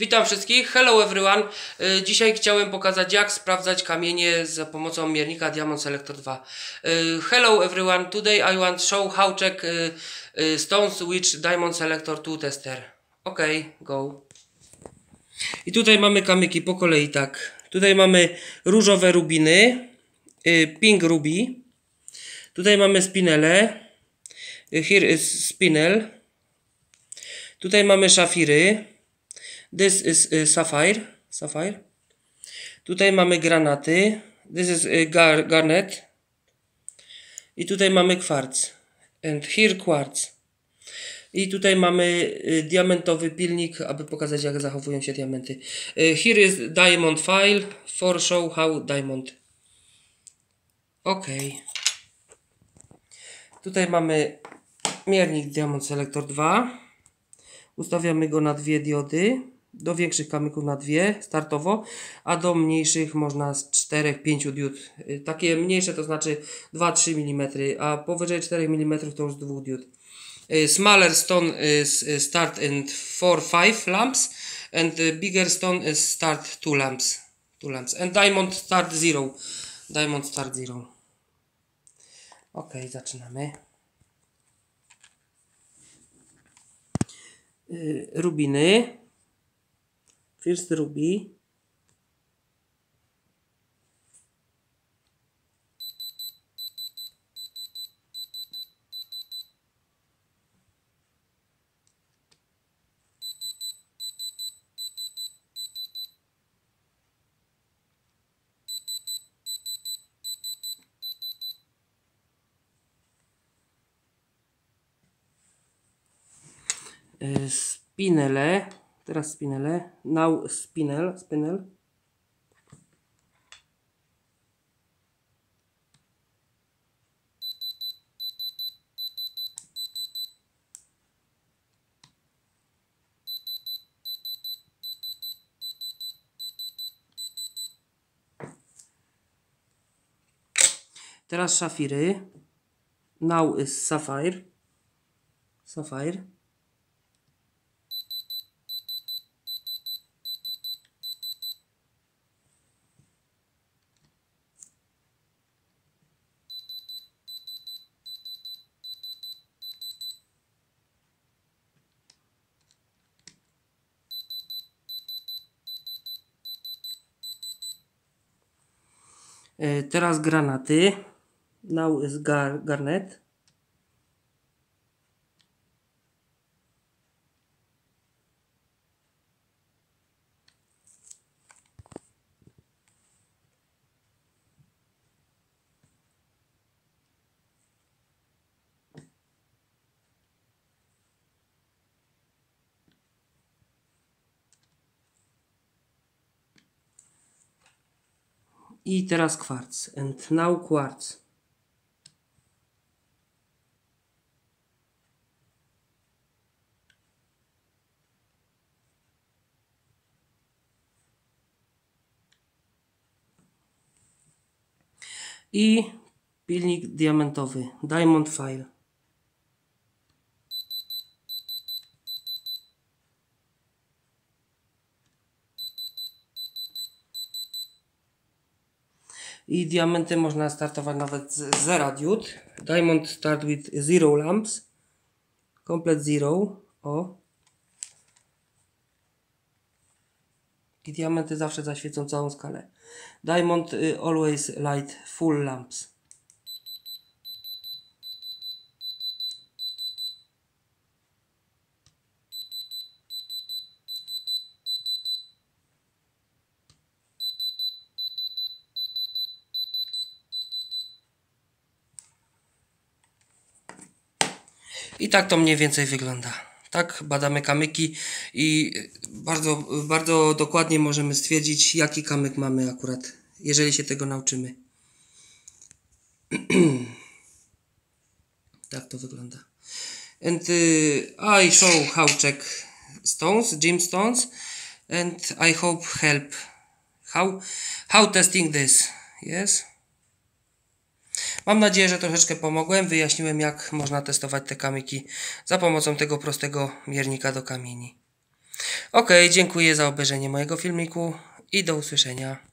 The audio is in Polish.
Witam wszystkich, hello everyone. Y, Dzisiaj chciałem pokazać jak sprawdzać kamienie za pomocą miernika Diamond Selector 2. Y, Hello everyone, today I want show how check y, stones which Diamond Selector 2 tester. Ok, go. I tutaj mamy kamyki po kolei tak. Tutaj mamy różowe rubiny, pink ruby. Tutaj mamy spinele. Here is spinel. Tutaj mamy szafiry. This is y, sapphire. Sapphire. Tutaj mamy granaty. This is y, gar garnet. I tutaj mamy kwarc. And here quartz. I tutaj mamy y, diamentowy pilnik, aby pokazać jak zachowują się diamenty. Here is diamond file for show how diamond. Ok. Tutaj mamy miernik Diamond Selector 2. Ustawiamy go na dwie diody. Do większych kamyków na dwie startowo, a do mniejszych można z 4-5 diod. Y, Takie mniejsze to znaczy 2-3 mm, a powyżej 4 mm to już z dwóch diod. Y, Smaller stone is y, start and 4-5 lamps and bigger stone is start 2 lamps. 2 lamps. And diamond start 0. Diamond start 0. Ok, zaczynamy. Rubiny. First ruby. Y, spinele. Teraz spinele. Now spinel. Spinel. Teraz szafiry. Now is sapphire. Sapphire. Teraz granaty. Now is gar garnet. I teraz kwarc. And now quartz. I pilnik diamentowy. Diamond file. I diamenty można startować nawet z zera diod. Diamond start with zero lamps. Komplet zero. O. I diamenty zawsze zaświecą całą skalę. Diamond y, always light full lamps. I tak to mniej więcej wygląda. Tak badamy kamyki i bardzo, bardzo dokładnie możemy stwierdzić, jaki kamyk mamy akurat, jeżeli się tego nauczymy. tak to wygląda. And y, I show how check stones, gemstones, and I hope help how how testing this. Yes. Mam nadzieję, że troszeczkę pomogłem. Wyjaśniłem, jak można testować te kamyki za pomocą tego prostego miernika do kamieni. Ok, dziękuję za obejrzenie mojego filmiku i do usłyszenia.